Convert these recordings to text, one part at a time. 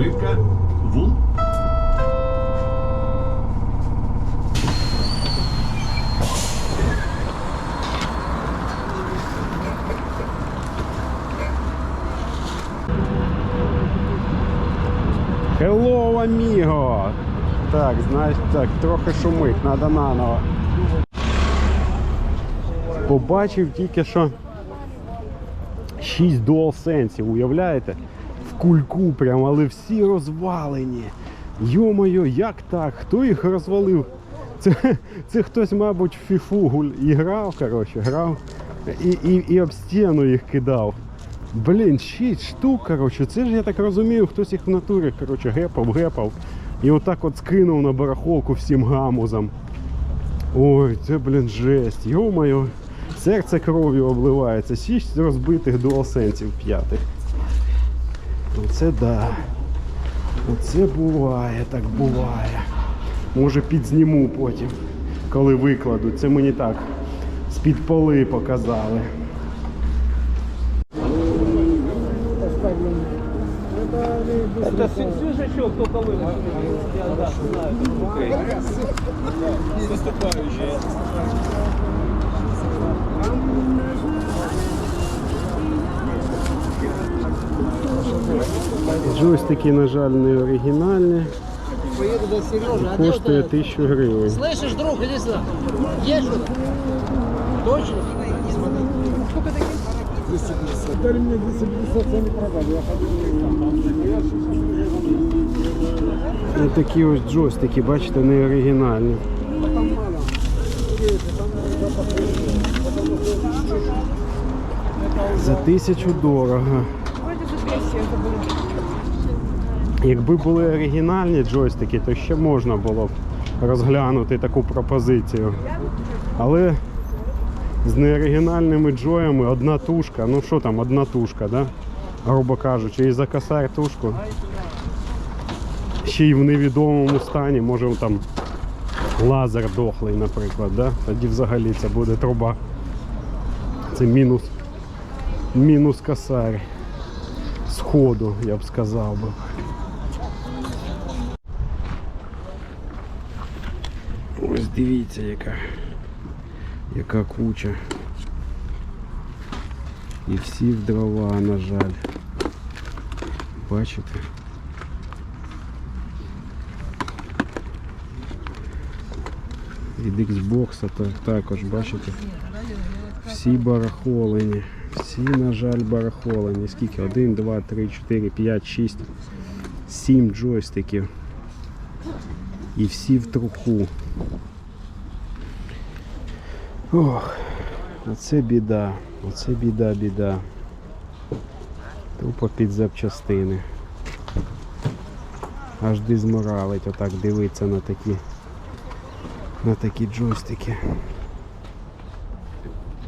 Пробивка. Вул. Hello, amigo! Так, знаєш, так, трохи шумить, треба наново. Побачив тільки що 6 DualSense, уявляєте? Кульку прям, але всі розвалені. Йо-моє, як так? Хто їх розвалив? Це, це хтось, мабуть, в фіфу і грав, коротше, грав і, і, і об стіну їх кидав. Блін, 6 штук, коротше, це ж я так розумію, хтось їх в натурі, коротше, гепав, гепав. І отак от скинув на барахолку всім гамузом. Ой, це, блін, жесть. Йо-моє, серце кров'ю обливається. 6 розбитих дуалсенсів п'ятих. Оце да. Оце буває, так буває. Може підзніму потім, коли викладуть. Це мені так з-під поли показали. Это свяжечок только выносили. Я да, знаю, это Джойстики, на жаль, не оригінальні. Поеду до Сережи. А где Коштує вот это? 1000 гривень. Слышишь, друг, иди сюда. Есть что-то? Точно? Ось такі ось джойстики, бачите, не оригінальні. За тисячу дорого. Якби були оригінальні джойстики, то ще можна було б розглянути таку пропозицію. Але з неоригінальними джоями одна тушка, ну що там, одна тушка, да? грубо кажучи, і за косарь тушку. Ще й в невідомому стані, може там лазер дохлий, наприклад, да? тоді взагалі це буде труба. Це мінус, мінус косарь. Сходу, я б сказав би. Ось дивіться, яка, яка куча. І всі в дрова, на жаль. Бачите? Від Xbox так, також, бачите? Всі барахолені. Всі, на жаль, барахолені. Скільки? 1, 2, 3, 4, 5, 6, 7 джойстиків. І всі в труху. Ох, оце біда. Оце біда, біда. Тупо під запчастини. Аж дизморалить отак дивиться на такі на такі джойстики.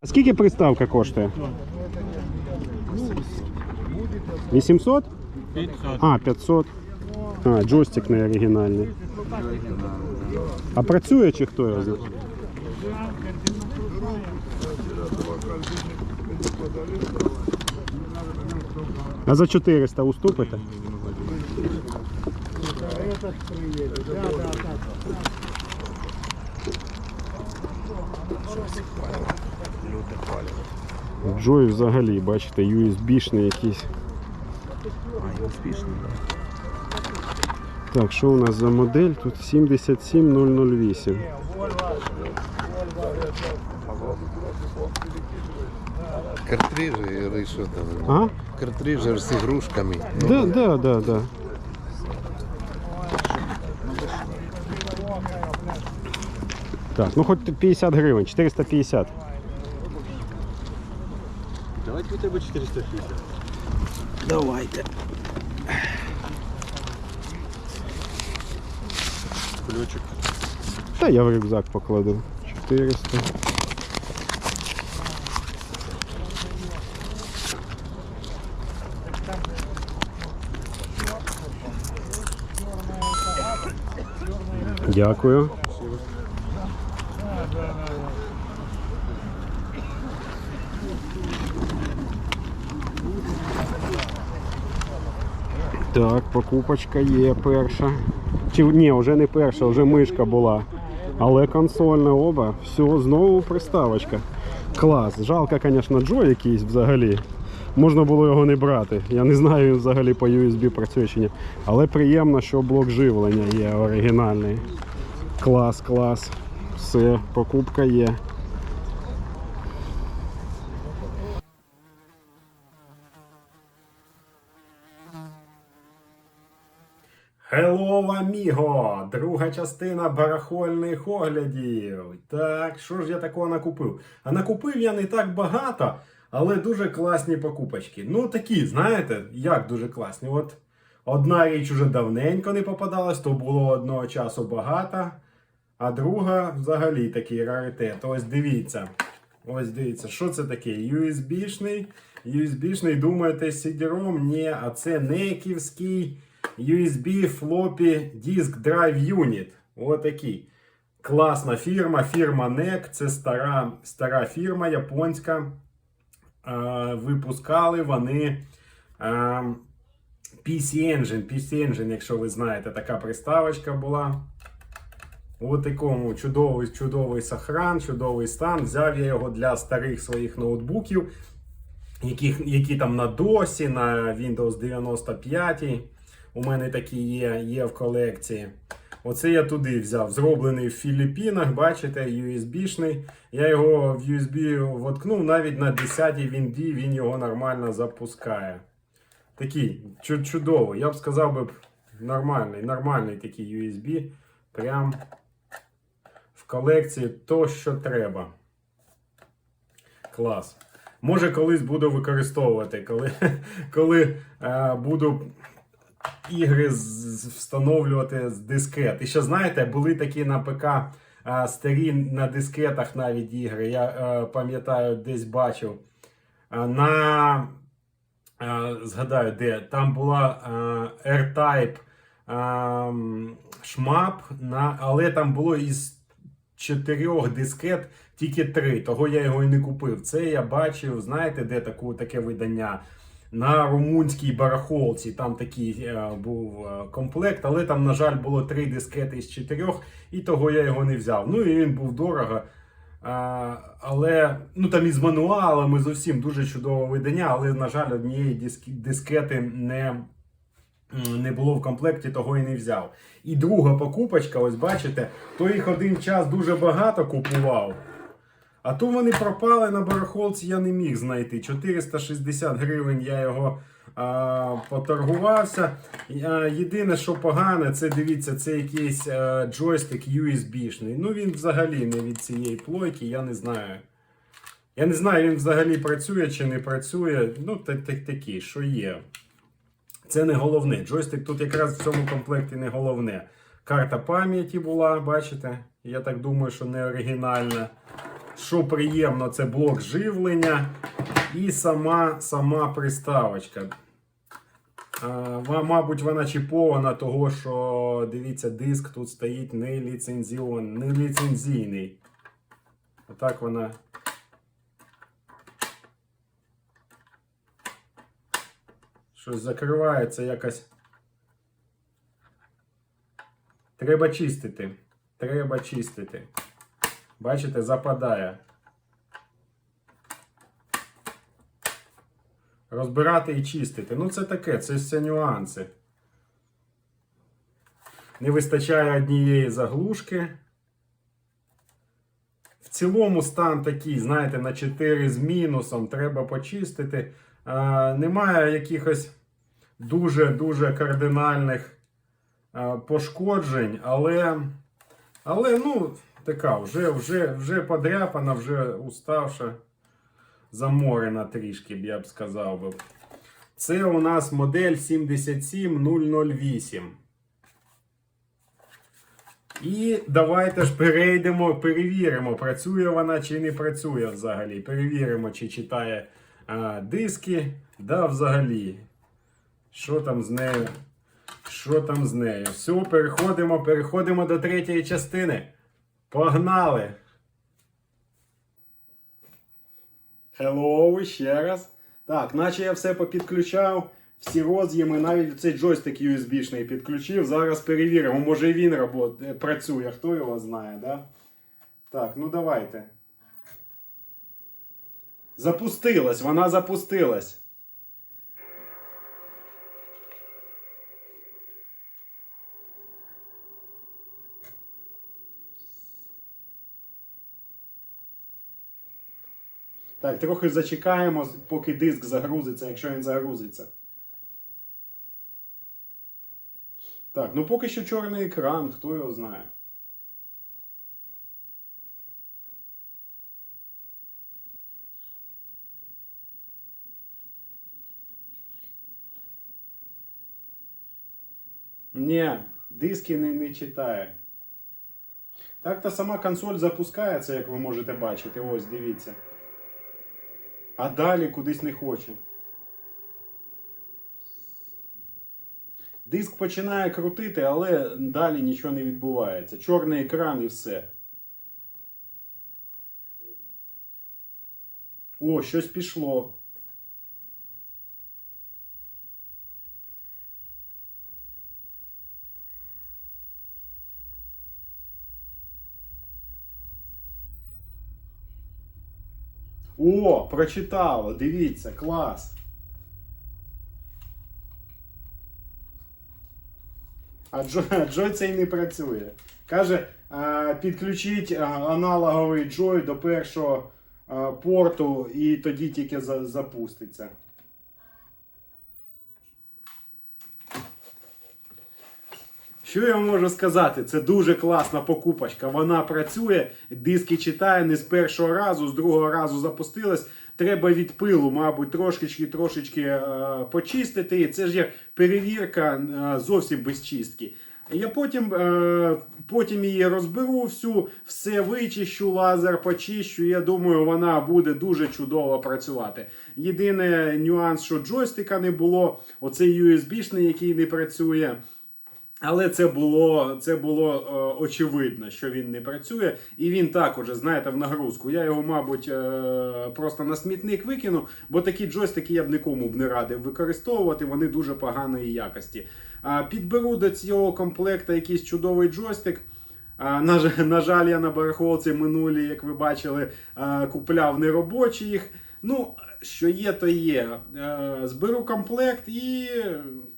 А скільки приставка коштує? 800? 500. А, 500. А, джойстик не оригінальний. А працює чи хто його знає? А за 400 уступите? Джой взагалі, бачите, USB-шний якийсь. Так, що у нас за модель? Тут 77008. Картриджи или что там? А? Картриджи с игрушками. Да, да, да, да. Так, ну хоч 50 гривень, 450. Давайте хотя бы 450. Давайте. Ключик. Та я в рюкзак покладу. 400. Дякую. Так, покупочка є перша. Чи ні, вже не перша, вже мишка була. Але консольна оба. Все, знову приставочка. Клас. Жалко, звісно, Джо якийсь взагалі. Можна було його не брати. Я не знаю, взагалі по USB працює чи ні. Але приємно, що блок живлення є оригінальний. Клас, клас. Все, покупка є. Amigo! Друга частина барахольних оглядів. Так, що ж я такого накупив? А накупив я не так багато, але дуже класні покупочки. Ну, такі, знаєте, як дуже класні. От одна річ уже давненько не попадалась, то було одного часу багато, а друга взагалі такий раритет. Ось дивіться. Ось дивіться, що це таке? USB-шний. USB-шний, думаєте, CD-ROM? Ні, а це неківський USB Floppy Disk Drive Unit. Отакий. Класна фірма, фірма NEC. Це стара, стара фірма японська. Е, випускали вони е, PC Engine. PC Engine, якщо ви знаєте, така приставочка була. У такому чудовий, чудовий сохран, чудовий стан. Взяв я його для старих своїх ноутбуків, які, які там на DOS, на Windows 95. У мене такі є, є в колекції. Оце я туди взяв. Зроблений в Філіппінах, бачите, USB-шний. Я його в USB воткнув, навіть на 10-й вінді він його нормально запускає. Такий чу- чудовий. Я б сказав би нормальний, нормальний такий USB. Прям в колекції то, що треба. Клас. Може, колись буду використовувати, коли, коли е, буду ігри встановлювати з дискет. І ще знаєте, були такі на ПК старі на дискетах навіть ігри. Я е, пам'ятаю, десь бачив. На е, згадаю, де там була е, R-Type шмап, на, але там було із чотирьох дискет тільки три. Того я його і не купив. Це я бачив, знаєте, де таку, таке видання. На румунській барахолці там такий е, був е, комплект, але там, на жаль, було три дискети з чотирьох, і того я його не взяв. Ну і він був дорого. А, але ну там із мануалами зовсім дуже чудове видання, але, на жаль, однієї диск- дискети не, не було в комплекті, того і не взяв. І друга покупочка, ось бачите, то їх один час дуже багато купував. А то вони пропали на барахолці, я не міг знайти. 460 гривень я його а, поторгувався. Єдине, що погане, це дивіться, це якийсь а, джойстик USB-шний. Ну він взагалі не від цієї плойки, я не знаю. Я не знаю, він взагалі працює чи не працює. Ну, так, так, такий, що є. Це не головне. Джойстик тут якраз в цьому комплекті не головне. Карта пам'яті була, бачите? Я так думаю, що не оригінальна. Що приємно, це блок живлення і сама, сама приставочка. А, мабуть, вона чіпована, того що дивіться, диск тут стоїть не ліцензіон. Отак вона. Щось закривається якось. Треба чистити. Треба чистити. Бачите, западає. Розбирати і чистити. Ну, це таке, це все нюанси. Не вистачає однієї заглушки. В цілому стан такий, знаєте, на 4 з мінусом треба почистити. А, немає якихось дуже-дуже кардинальних а, пошкоджень, але, але ну, така вже, вже, вже подряпана, вже уставша, заморена трішки, я б сказав би. Це у нас модель 77008. І давайте ж перейдемо, перевіримо, працює вона чи не працює взагалі. Перевіримо, чи читає а, диски, да взагалі. Що там з нею? Що там з нею? Все, переходимо, переходимо до третьої частини. Погнали! Hello, ще раз. Так, наче я все попідключав, всі роз'єми, навіть цей джойстик USB-шний підключив. Зараз перевіримо, може він робот, е, працює, хто його знає, да? Так, ну давайте. Запустилась, вона запустилась. Так, трохи зачекаємо, поки диск загрузиться, якщо він загрузиться. Так, ну поки що чорний екран, хто його знає. Ні, диски не, не читає. Так та сама консоль запускається, як ви можете бачити. Ось, дивіться. А далі кудись не хоче. Диск починає крутити, але далі нічого не відбувається. Чорний екран і все. О, щось пішло. О, прочитало, дивіться, клас. А Джо, Джо цей не працює. Каже, підключіть аналоговий Джой до першого порту і тоді тільки запуститься. Що я можу сказати? Це дуже класна покупочка. Вона працює, диски читає не з першого разу, з другого разу запустилась. Треба від пилу, мабуть, трошечки трошечки е, почистити. І це ж як перевірка е, зовсім без чистки. Я потім, е, потім її розберу всю, все вичищу, лазер почищу. Я думаю, вона буде дуже чудово працювати. Єдиний нюанс, що джойстика не було, оцей USB-шний, який не працює. Але це було, це було е, очевидно, що він не працює, і він також, знаєте, в нагрузку. Я його, мабуть, е, просто на смітник викину, бо такі джойстики я б нікому б не радив використовувати, вони дуже поганої якості. А, підберу до цього комплекта якийсь чудовий джойстик. На, на жаль, я на барахолці минулі, як ви бачили, е, купляв неробочі їх. Ну, що є, то є. Е, Зберу комплект і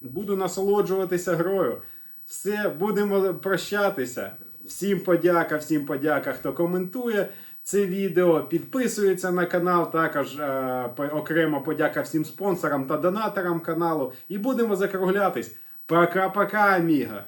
буду насолоджуватися грою. Все, будемо прощатися. Всім подяка, всім подяка, хто коментує це відео, підписується на канал. Також е, окремо подяка всім спонсорам та донаторам каналу. І будемо закруглятись. Пока-пока, аміга!